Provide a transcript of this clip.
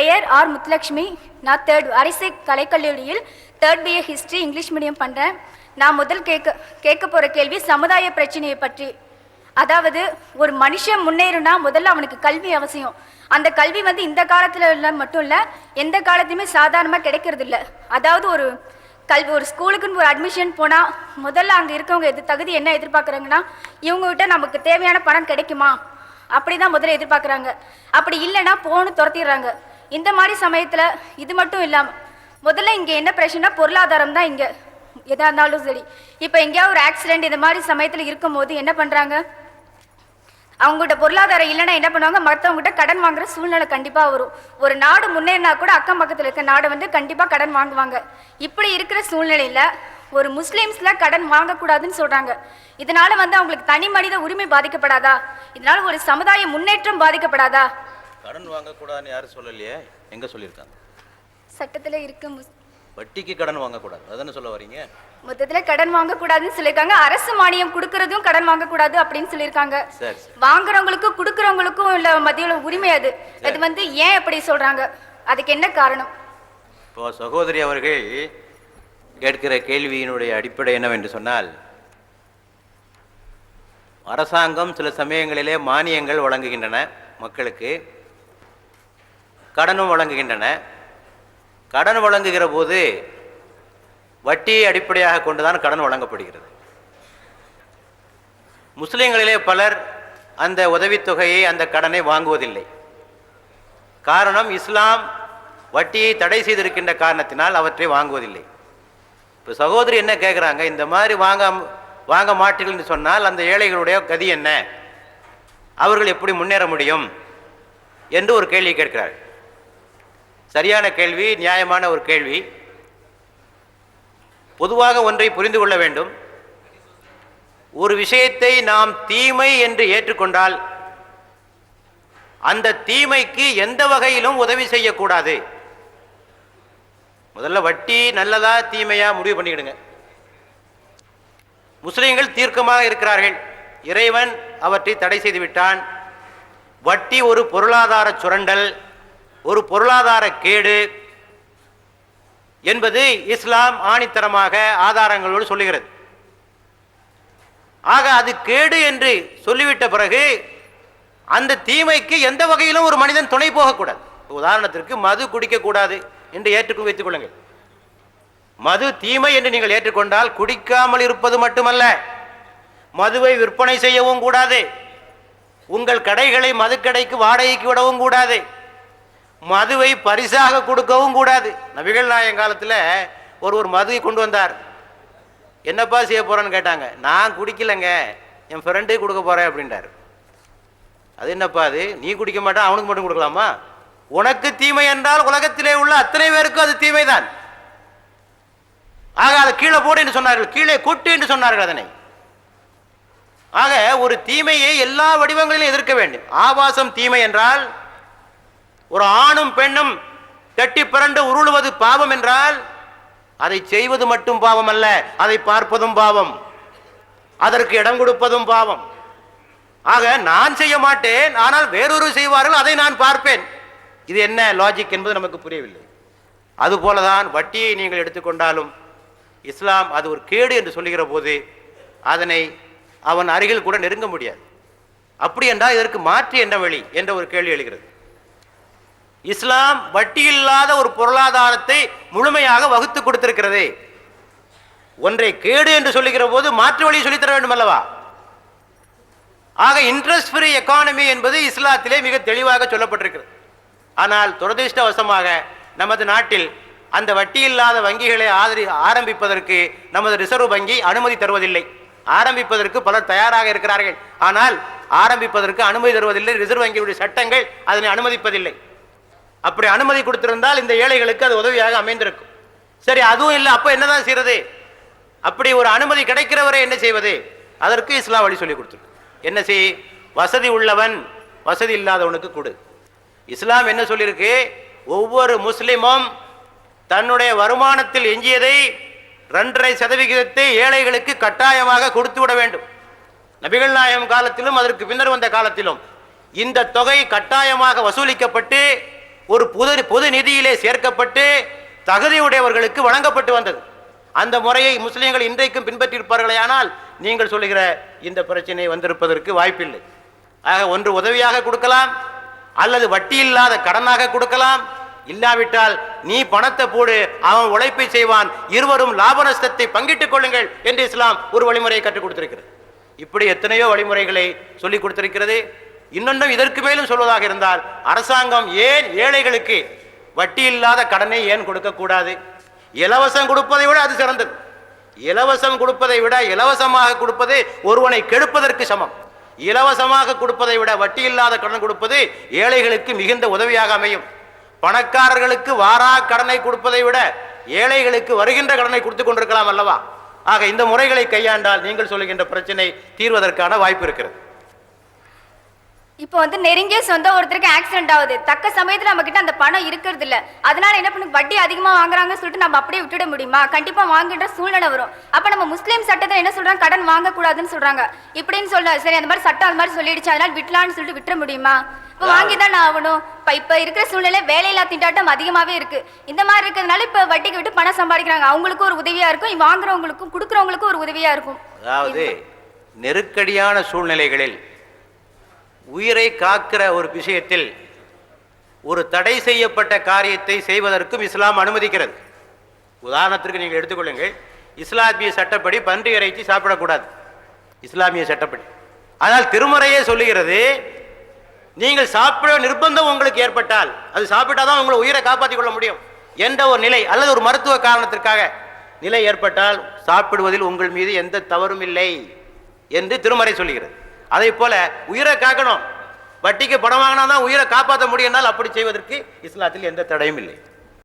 பெயர் ஆர் முத்துலக்ஷ்மி நான் தேர்ட் அரிசை கலைக்கல்லூரியில் third BA history English medium பண்ணுறேன் நான் முதல் கேட்க கேட்க போகிற கேள்வி சமுதாய பிரச்சனையை பற்றி. அதாவது ஒரு மனுஷன் முன்னேறுனா முதல்ல அவனுக்கு கல்வி அவசியம். அந்த கல்வி வந்து இந்த காலத்தில் மட்டும் இல்லை எந்த காலத்துலையுமே சாதாரணமாக கிடைக்கிறது இல்லை அதாவது ஒரு கல்வி ஒரு ஸ்கூலுக்குன்னு ஒரு அட்மிஷன் போனால் முதல்ல அங்கே இருக்கவங்க எது தகுதி என்ன எதிர்பார்க்குறாங்கன்னா இவங்ககிட்ட நமக்கு தேவையான பணம் கிடைக்குமா? அப்படி தான் முதல்ல எதிர்பார்க்குறாங்க. அப்படி இல்லைன்னா போன்னு துரத்திடுறாங்க. இந்த மாதிரி சமயத்தில் இது மட்டும் இல்லாமல் முதல்ல இங்கே என்ன பிரச்சனைனா பொருளாதாரம் தான் இங்கே. எதாக இருந்தாலும் சரி. இப்போ எங்கேயாவது ஒரு ஆக்சிடெண்ட் இந்த மாதிரி சமயத்தில் இருக்கும்போது என்ன பண்ணுறாங்க அவங்ககிட்ட பொருளாதாரம் இல்லைன்னா என்ன பண்ணுவாங்க? மற்றவங்ககிட்ட கடன் வாங்குற சூழ்நிலை கண்டிப்பாக வரும். ஒரு நாடு முன்னேறினா கூட அக்கம் பக்கத்தில் இருக்க நாடு வந்து கண்டிப்பாக கடன் வாங்குவாங்க. இப்படி இருக்கிற சூழ்நிலையில் ஒரு முஸ்லீம்ஸில் கடன் வாங்கக்கூடாதுன்னு சொல்கிறாங்க இதனால வந்து அவங்களுக்கு தனி மனித உரிமை பாதிக்கப்படாதா? இதனால ஒரு சமுதாய முன்னேற்றம் பாதிக்கப்படாதா? கடன் வாங்கக்கூடாதுன்னு யாரும் சொல்லலையே? எங்கே சொல்லியிருக்காங்க? சட்டத்தில் இருக்கு முஸ் வட்டிக்கு கடன் வாங்கக்கூடாது. அதானே சொல்ல வரீங்க? மொத்தத்தில் கடன் வாங்கக்கூடாதுன்னு சொல்லியிருக்காங்க. அரசு மானியம் கொடுக்கறதும் கடன் வாங்கக்கூடாது அப்படின்னு சொல்லியிருக்காங்க. சரி சரி. வாங்குறவங்களுக்கும் கொடுக்குறவங்களுக்கும் உள்ள மத்திய உரிமை அது. அது வந்து ஏன் அப்படி சொல்றாங்க? அதுக்கு என்ன காரணம்? இப்போ சகோதரி அவர்கள் கேட்கிற கேள்வியினுடைய அடிப்படை என்னவென்று சொன்னால் அரசாங்கம் சில சமயங்களிலே மானியங்கள் வழங்குகின்றன மக்களுக்கு. கடனும் வழங்குகின்றன. கடன் வழங்குகிற போது வட்டியை அடிப்படையாக கொண்டுதான் கடன் வழங்கப்படுகிறது. முஸ்லீம்களிலே பலர் அந்த உதவித்தொகையை அந்த கடனை வாங்குவதில்லை. காரணம் இஸ்லாம் வட்டியை தடை செய்திருக்கின்ற காரணத்தினால் அவற்றை வாங்குவதில்லை. இப்போ சகோதரி என்ன கேட்குறாங்க இந்த மாதிரி வாங்க வாங்க மாட்டீர்கள்னு சொன்னால் அந்த ஏழைகளுடைய கதி என்ன? அவர்கள் எப்படி முன்னேற முடியும்? என்று ஒரு கேள்வி கேட்கிறார் சரியான கேள்வி நியாயமான ஒரு கேள்வி. பொதுவாக ஒன்றை புரிந்து கொள்ள வேண்டும். ஒரு விஷயத்தை நாம் தீமை என்று ஏற்றுக்கொண்டால் அந்த தீமைக்கு எந்த வகையிலும் உதவி செய்யக்கூடாது. முதல்ல வட்டி நல்லதா தீமையா முடிவு பண்ணிக்கிடுங்க. முஸ்லீம்கள் தீர்க்கமாக இருக்கிறார்கள். இறைவன் அவற்றை தடை செய்து விட்டான் வட்டி ஒரு பொருளாதார சுரண்டல். ஒரு பொருளாதார கேடு என்பது இஸ்லாம் ஆணித்தரமாக ஆதாரங்களோடு சொல்லுகிறது. ஆக அது கேடு என்று சொல்லிவிட்ட பிறகு அந்த தீமைக்கு எந்த வகையிலும் ஒரு மனிதன் துணை போகக்கூடாது. உதாரணத்திற்கு மது குடிக்கக்கூடாது என்று ஏற்றுக்கு வைத்துக் கொள்ளுங்கள். மது தீமை என்று நீங்கள் ஏற்றுக்கொண்டால் குடிக்காமல் இருப்பது மட்டுமல்ல மதுவை விற்பனை செய்யவும் கூடாது. உங்கள் கடைகளை மதுக்கடைக்கு வாடகைக்கு விடவும் கூடாது. மதுவை பரிசாக கொடுக்கவும் கூடாது. நபிகள் நாயகம் காலத்தில் ஒரு ஒரு மதுவை கொண்டு வந்தார். என்னப்பா செய்ய போகிறேன்னு கேட்டாங்க. நான் குடிக்கலைங்க. என் ஃப்ரெண்டு கொடுக்க போகிறேன் அப்படின்றார். அது என்னப்பா அது? நீ குடிக்க மாட்டா அவனுக்கு மட்டும் கொடுக்கலாமா? உனக்கு தீமை என்றால் உலகத்திலே உள்ள அத்தனை பேருக்கும் அது தீமை தான் ஆக அதை கீழே போடு என்று சொன்னார்கள். கீழே கொட்டு என்று சொன்னார்கள் அதனை. ஆக ஒரு தீமையை எல்லா வடிவங்களிலும் எதிர்க்க வேண்டும். ஆபாசம் தீமை என்றால் ஒரு ஆணும் பெண்ணும் தட்டி பிறண்டு உருளுவது பாவம் என்றால் அதை செய்வது மட்டும் பாவம் அல்ல அதை பார்ப்பதும் பாவம். அதற்கு இடம் கொடுப்பதும் பாவம். ஆக நான் செய்ய மாட்டேன் ஆனால் வேறொரு செய்வார்கள் அதை நான் பார்ப்பேன். இது என்ன லாஜிக் என்பது நமக்கு புரியவில்லை. அதுபோலதான் வட்டியை நீங்கள் எடுத்துக்கொண்டாலும் இஸ்லாம் அது ஒரு கேடு என்று சொல்லுகிற போது அதனை அவன் அருகில் கூட நெருங்க முடியாது. அப்படி என்றால் இதற்கு மாற்றி என்ன வழி என்ற ஒரு கேள்வி எழுகிறது. இஸ்லாம் வட்டி இல்லாத ஒரு பொருளாதாரத்தை முழுமையாக வகுத்து கொடுத்திருக்கிறது. ஒன்றை கேடு என்று சொல்லுகிற போது மாற்று வழி சொல்லித்தர வேண்டும் அல்லவா ஆக இன்ட்ரெஸ்ட் ஃப்ரீ எக்கானமி என்பது இஸ்லாத்திலே மிக தெளிவாக சொல்லப்பட்டிருக்கிறது. ஆனால் துரதிருஷ்டவசமாக நமது நாட்டில் அந்த வட்டி இல்லாத வங்கிகளை ஆதரி ஆரம்பிப்பதற்கு நமது ரிசர்வ் வங்கி அனுமதி தருவதில்லை. ஆரம்பிப்பதற்கு பலர் தயாராக இருக்கிறார்கள். ஆனால் ஆரம்பிப்பதற்கு அனுமதி தருவதில்லை. ரிசர்வ் வங்கியுடைய சட்டங்கள் அதனை அனுமதிப்பதில்லை. அப்படி அனுமதி கொடுத்திருந்தால் இந்த ஏழைகளுக்கு அது உதவியாக அமைந்திருக்கும். சரி அதுவும் இல்லை அப்போ என்னதான் செய்யறது அப்படி ஒரு அனுமதி கிடைக்கிறவரை என்ன செய்வது? அதற்கு இஸ்லாம் வழி சொல்லி கொடுத்துருக்கு என்ன செய்? வசதி உள்ளவன் வசதி இல்லாதவனுக்கு கொடு. இஸ்லாம் என்ன சொல்லியிருக்கு ஒவ்வொரு முஸ்லீமும் தன்னுடைய வருமானத்தில் எஞ்சியதை ரெண்டரை சதவிகிதத்தை ஏழைகளுக்கு கட்டாயமாக கொடுத்து விட வேண்டும். நபிகள் நாயகம் காலத்திலும் அதற்கு பின்னர் வந்த காலத்திலும் இந்த தொகை கட்டாயமாக வசூலிக்கப்பட்டு ஒரு புது பொது நிதியிலே சேர்க்கப்பட்டு தகுதியுடையவர்களுக்கு வழங்கப்பட்டு வந்தது. அந்த முறையை முஸ்லீம்கள் இன்றைக்கும் பின்பற்றியிருப்பார்களேயானால் நீங்கள் சொல்லுகிற இந்த பிரச்சனை வந்திருப்பதற்கு வாய்ப்பில்லை. ஆக ஒன்று உதவியாக கொடுக்கலாம் அல்லது வட்டி இல்லாத கடனாக கொடுக்கலாம். இல்லாவிட்டால் நீ பணத்தை போடு அவன் உழைப்பை செய்வான் இருவரும் லாப நஷ்டத்தை பங்கிட்டுக் கொள்ளுங்கள் என்று இஸ்லாம் ஒரு வழிமுறையை கற்றுக் கொடுத்திருக்கிறது. இப்படி எத்தனையோ வழிமுறைகளை சொல்லிக் கொடுத்திருக்கிறது. இன்னொன்றும் இதற்கு மேலும் சொல்வதாக இருந்தால் அரசாங்கம் ஏன் ஏழைகளுக்கு வட்டி இல்லாத கடனை ஏன் கொடுக்கக்கூடாது இலவசம் கொடுப்பதை விட அது சிறந்தது. இலவசம் கொடுப்பதை விட இலவசமாக கொடுப்பது ஒருவனை கெடுப்பதற்கு சமம். இலவசமாக கொடுப்பதை விட வட்டி இல்லாத கடன் கொடுப்பது ஏழைகளுக்கு மிகுந்த உதவியாக அமையும். பணக்காரர்களுக்கு வாரா கடனை கொடுப்பதை விட ஏழைகளுக்கு வருகின்ற கடனை கொடுத்து கொண்டிருக்கலாம் அல்லவா? ஆக இந்த முறைகளை கையாண்டால் நீங்கள் சொல்லுகின்ற பிரச்சனை தீர்வதற்கான வாய்ப்பு இருக்கிறது. இப்போ வந்து நெருங்கிய சொந்த ஒருத்தருக்கு ஆக்சிடென்ட் ஆகுது. தக்க சமயத்துல நம்ம கிட்ட அந்த பணம் இருக்கிறது இல்ல அதனால என்ன பண்ணு வட்டி அதிகமா வாங்குறாங்கன்னு சொல்லிட்டு நம்ம அப்படியே விட்டுட முடியுமா? கண்டிப்பா வாங்குன்ற சூழ்நிலை வரும். அப்ப நம்ம முஸ்லீம் சட்டத்துல என்ன சொல்றாங்க? கடன் வாங்க கூடாதுன்னு சொல்றாங்க. இப்படின்னு சொல்ல சரி அந்த மாதிரி சட்டம் அந்த மாதிரி சொல்லிடுச்சு அதனால விட்டலாம்னு சொல்லிட்டு விட்டுற முடியுமா? இப்ப வாங்கி தான் ஆகணும். இப்ப இப்ப இருக்கிற சூழ்நிலை வேலையில்லா திண்டாட்டம் அதிகமாவே இருக்கு. இந்த மாதிரி இருக்கிறதுனால இப்ப வட்டிக்கு விட்டு பணம் சம்பாதிக்கிறாங்க. அவங்களுக்கும் ஒரு உதவியா இருக்கும். வாங்குறவங்களுக்கும் கொடுக்குறவங்களுக்கும் ஒரு உதவியா இருக்கும். அதாவது நெருக்கடியான சூழ்நிலைகளில் உயிரை காக்கிற ஒரு விஷயத்தில் ஒரு தடை செய்யப்பட்ட காரியத்தை செய்வதற்கும் இஸ்லாம் அனுமதிக்கிறது. உதாரணத்திற்கு நீங்கள் எடுத்துக்கொள்ளுங்கள். இஸ்லாமிய சட்டப்படி பன்றி இறைச்சி சாப்பிடக்கூடாது. இஸ்லாமிய சட்டப்படி. ஆனால் திருமறையே சொல்லுகிறது நீங்கள் சாப்பிட நிர்பந்தம் உங்களுக்கு ஏற்பட்டால் அது சாப்பிட்டாதான் உங்களை உயிரை காப்பாற்றிக் கொள்ள முடியும் என்ற ஒரு நிலை அல்லது ஒரு மருத்துவ காரணத்திற்காக நிலை ஏற்பட்டால் சாப்பிடுவதில் உங்கள் மீது எந்த தவறும் இல்லை என்று திருமறை சொல்லுகிறது. அதே போல உயிரை காக்கணும். வட்டிக்கு பணம் வாங்கினா தான் உயிரை காப்பாற்ற முடியும்னால் அப்படி செய்வதற்கு இஸ்லாத்தில் எந்த தடையும் இல்லை.